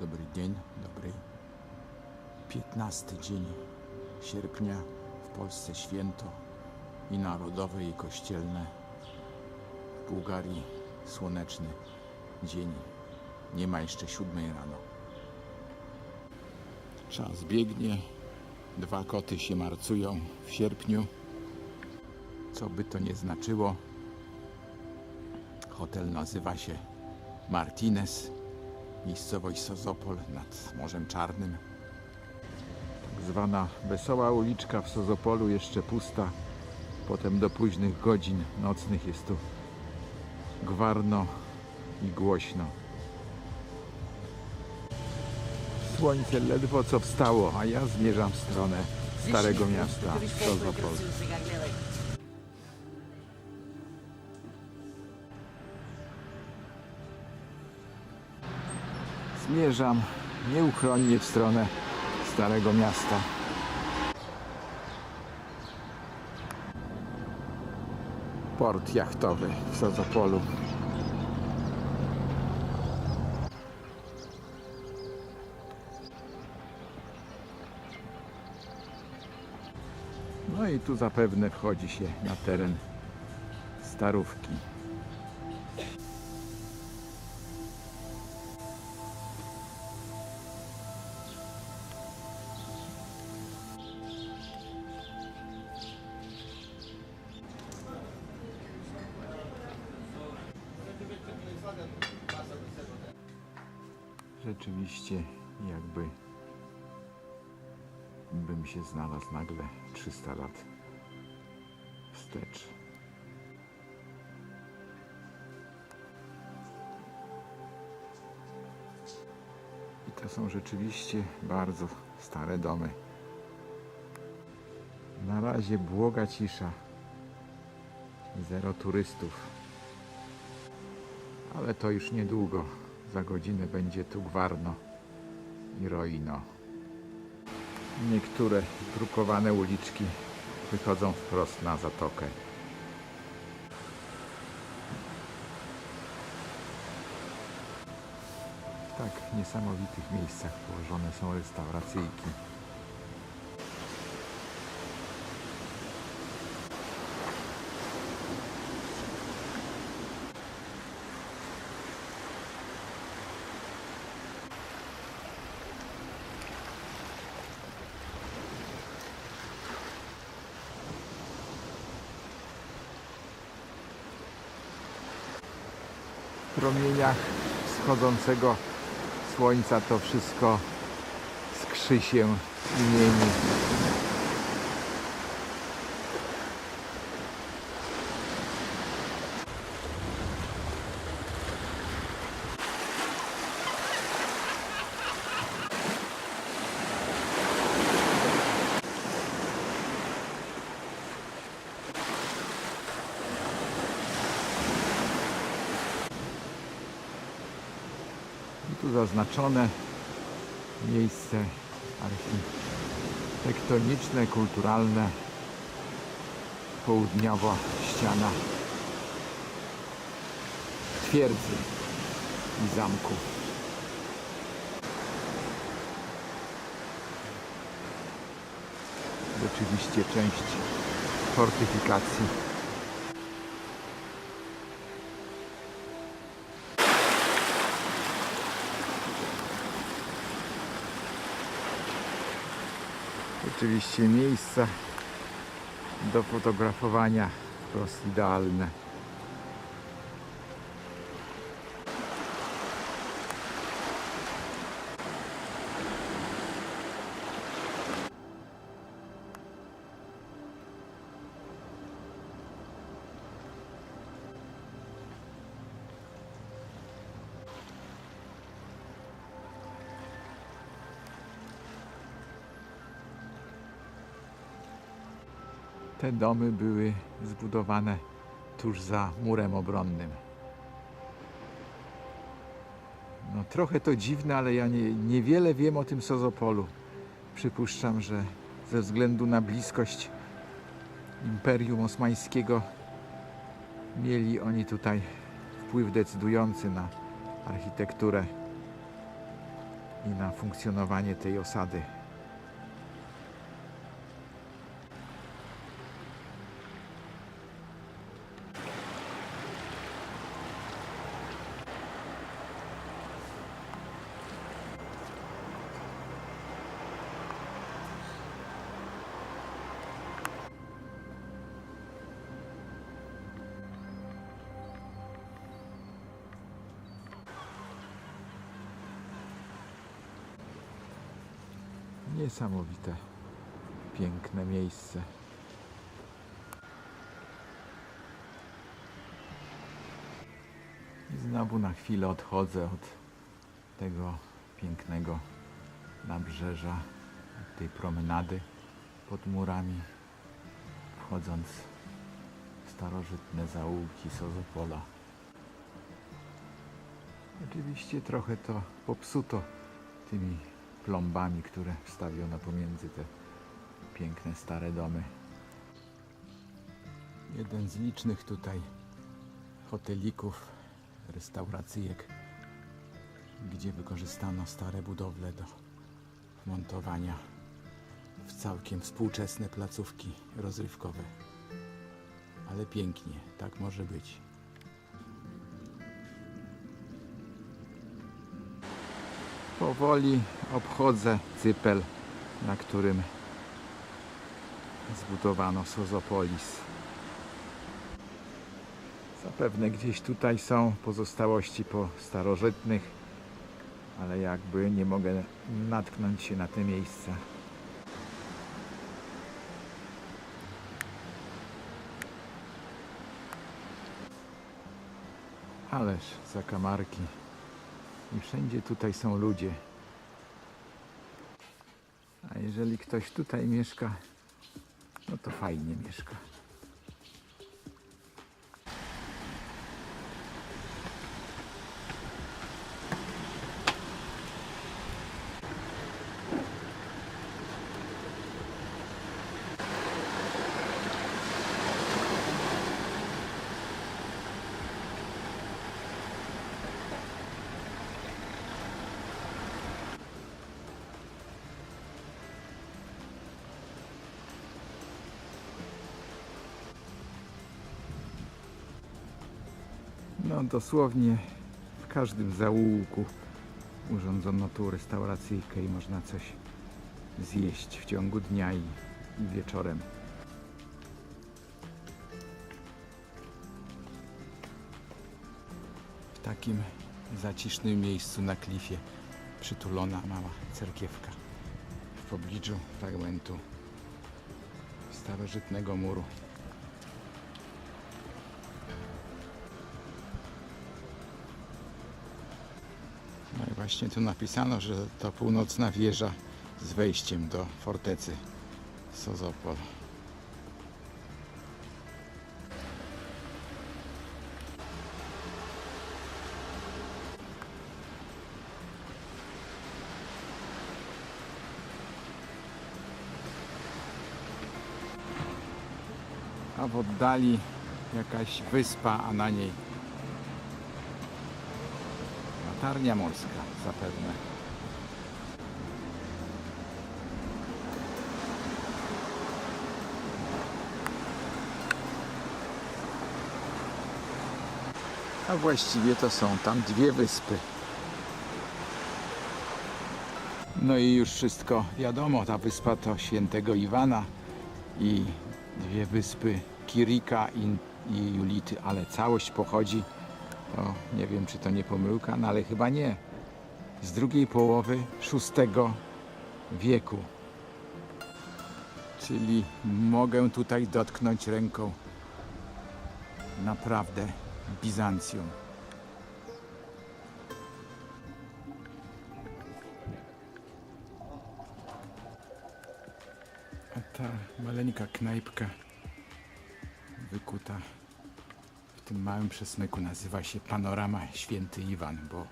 Dobry dzień, dobry. 15 dzień sierpnia w Polsce święto i narodowe, i kościelne. W Bułgarii słoneczny dzień. Nie ma jeszcze siódmej rano. Czas biegnie. Dwa koty się marcują w sierpniu. Co by to nie znaczyło. Hotel nazywa się Martinez. Miejscowość Sozopol nad Morzem Czarnym. Tak zwana wesoła uliczka w Sozopolu jeszcze pusta. Potem do późnych godzin nocnych jest tu gwarno i głośno. Słońce ledwo co wstało, a ja zmierzam w stronę Starego Miasta Sozopol. Zmierzam nieuchronnie w stronę Starego Miasta. Port jachtowy w Sozopolu. No i tu zapewne wchodzi się na teren Starówki. Rzeczywiście jakby bym się znalazł nagle 300 lat wstecz. I to są rzeczywiście bardzo stare domy. Na razie błoga cisza. Zero turystów. Ale to już niedługo. Za godzinę będzie tu gwarno i rojno. Niektóre drukowane uliczki wychodzą wprost na zatokę. W tak niesamowitych miejscach położone są restauracyjki. Promieniach wschodzącego słońca. To wszystko skrzy się i mieni. I miejsce architektoniczne, kulturalne, południowa ściana twierdzy i zamku. Rzeczywiście część fortyfikacji. Oczywiście miejsca do fotografowania wprost idealne. Te domy były zbudowane tuż za murem obronnym. No trochę to dziwne, ale ja nie, niewiele wiem o tym Sozopolu. Przypuszczam, że ze względu na bliskość Imperium Osmańskiego mieli oni tutaj wpływ decydujący na architekturę i na funkcjonowanie tej osady. Niesamowite, piękne miejsce. I znowu na chwilę odchodzę od tego pięknego nabrzeża, od tej promenady pod murami, wchodząc w starożytne zaułki Sozopola. Oczywiście trochę to popsuto tymi plombami, które wstawiono pomiędzy te piękne stare domy. Jeden z licznych tutaj hotelików, restauracyjek, gdzie wykorzystano stare budowle do montowania w całkiem współczesne placówki rozrywkowe. Ale pięknie, tak może być. Powoli obchodzę cypel, na którym zbudowano Sozopolis. Zapewne gdzieś tutaj są pozostałości po starożytnych, ale jakby nie mogę natknąć się na te miejsca. Ależ zakamarki. I wszędzie tutaj są ludzie. A jeżeli ktoś tutaj mieszka, no to fajnie mieszka. No dosłownie w każdym zaułku urządzono tu restauracyjkę i można coś zjeść w ciągu dnia i, i wieczorem. W takim zacisznym miejscu na klifie przytulona mała cerkiewka w pobliżu fragmentu starożytnego muru. Właśnie tu napisano, że to północna wieża z wejściem do fortecy Sozopol. A w oddali jakaś wyspa, a na niej Latarnia morska zapewne. A właściwie to są tam dwie wyspy. No i już wszystko wiadomo, ta wyspa to świętego Iwana i dwie wyspy Kirika i, i Julity, ale całość pochodzi to nie wiem, czy to nie pomyłka, no ale chyba nie. Z drugiej połowy VI wieku. Czyli mogę tutaj dotknąć ręką naprawdę Bizancjum. A ta maleńka knajpka wykuta tym małym przesmyku nazywa się Panorama Święty Iwan, bo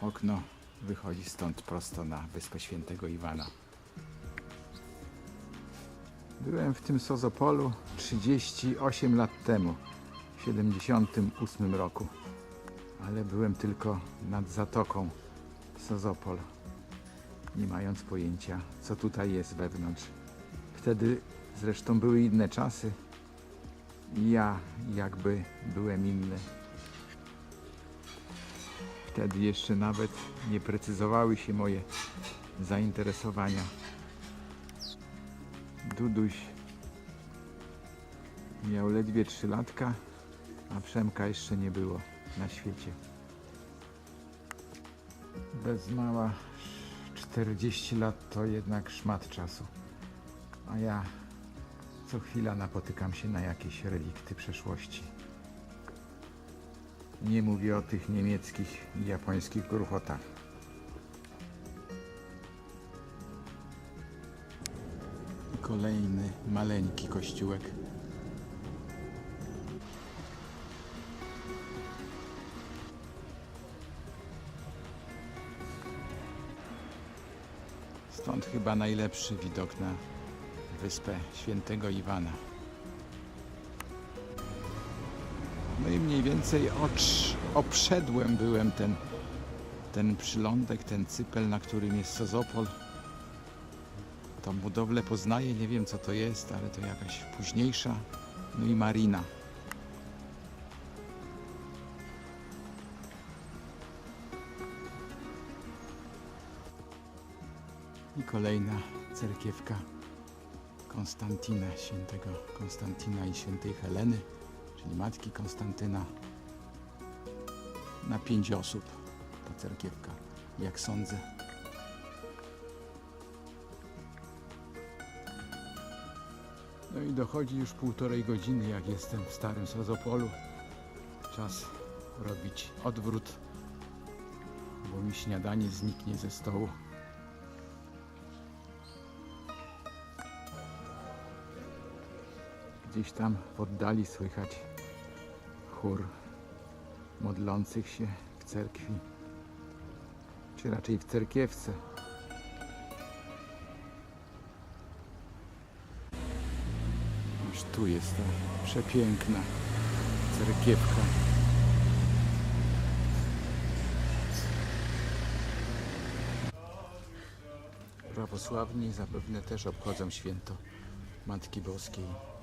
okno wychodzi stąd prosto na Wyspę Świętego Iwana. Byłem w tym Sozopolu 38 lat temu, w 78 roku, ale byłem tylko nad zatoką Sozopol, nie mając pojęcia, co tutaj jest wewnątrz. Wtedy zresztą były inne czasy. Ja jakby byłem inny. Wtedy jeszcze nawet nie precyzowały się moje zainteresowania. Duduś miał ledwie 3 latka, a Przemka jeszcze nie było na świecie. Bez mała 40 lat to jednak szmat czasu. A ja co chwila napotykam się na jakieś relikty przeszłości. Nie mówię o tych niemieckich i japońskich gruchotach. Kolejny maleńki kościółek. Stąd chyba najlepszy widok na wyspę Świętego Iwana. No i mniej więcej ocz, obszedłem byłem ten, ten przylądek, ten cypel, na którym jest Sozopol. Tą budowlę poznaję, nie wiem co to jest, ale to jakaś późniejsza. No i marina. I kolejna cerkiewka Konstantina, świętego Konstantina i świętej Heleny, czyli matki Konstantyna. Na pięć osób ta cerkiewka, jak sądzę. No i dochodzi już półtorej godziny, jak jestem w Starym Sozopolu. Czas robić odwrót, bo mi śniadanie zniknie ze stołu. Gdzieś tam w oddali słychać chór modlących się w cerkwi, czy raczej w cerkiewce. Aż tu jest ta przepiękna cerkiewka. Prawosławni zapewne też obchodzą święto Matki Boskiej.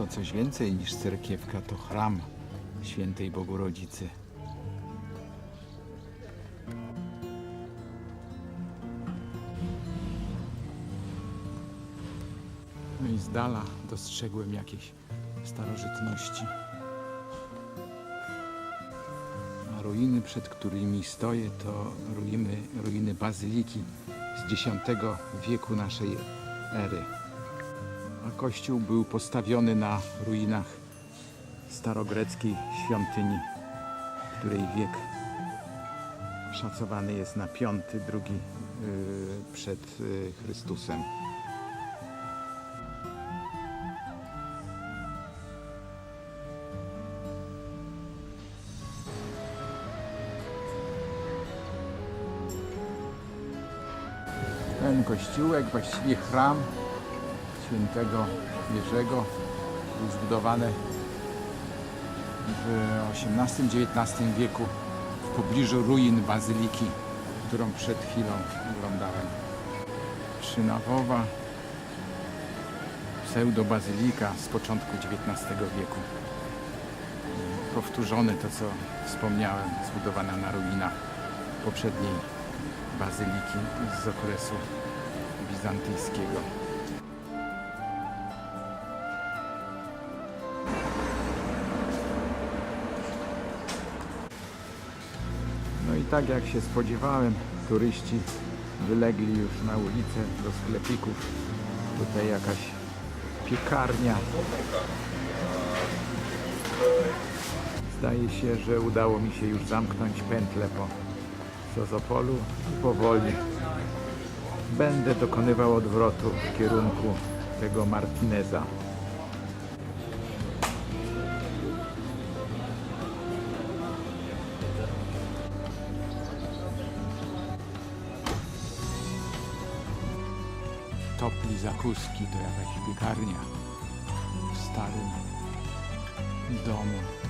To coś więcej niż cerkiewka, to chram świętej Bogurodzicy. No dala dostrzegłem jakieś starożytności. A ruiny, przed którymi stoję, to ruiny, ruiny bazyliki z X wieku naszej ery. A kościół był postawiony na ruinach starogreckiej świątyni, której wiek szacowany jest na piąty, drugi yy, przed yy, Chrystusem. Ten kościółek, właściwie chram świętego Jerzego był zbudowany w XVIII-XIX wieku w pobliżu ruin bazyliki, którą przed chwilą oglądałem. Trzynawowa pseudobazylika z początku XIX wieku. Powtórzone to, co wspomniałem, zbudowana na ruinach poprzedniej bazyliki z okresu bizantyjskiego. No i tak jak się spodziewałem, turyści wylegli już na ulicę do sklepików. Tutaj jakaś piekarnia. Zdaje się, że udało mi się już zamknąć pętlę po Sozopolu i powoli będę dokonywał odwrotu w kierunku świętego Martineza. Topli zakuski to jakaś piekarnia w starym domu.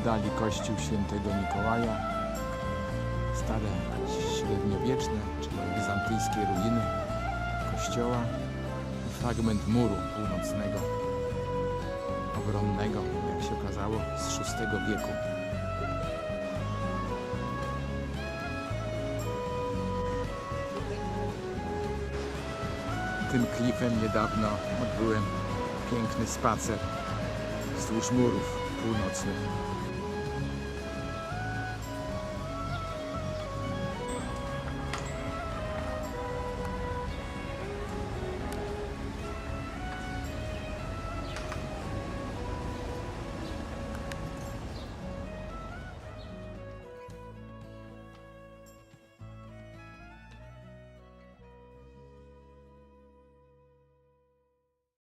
Oddali kościół świętego Mikołaja, stare średniowieczne czy bizantyjskie ruiny kościoła i fragment muru północnego, obronnego, jak się okazało, z VI wieku. Tym klifem niedawno odbyłem piękny spacer wzdłuż murów północnych.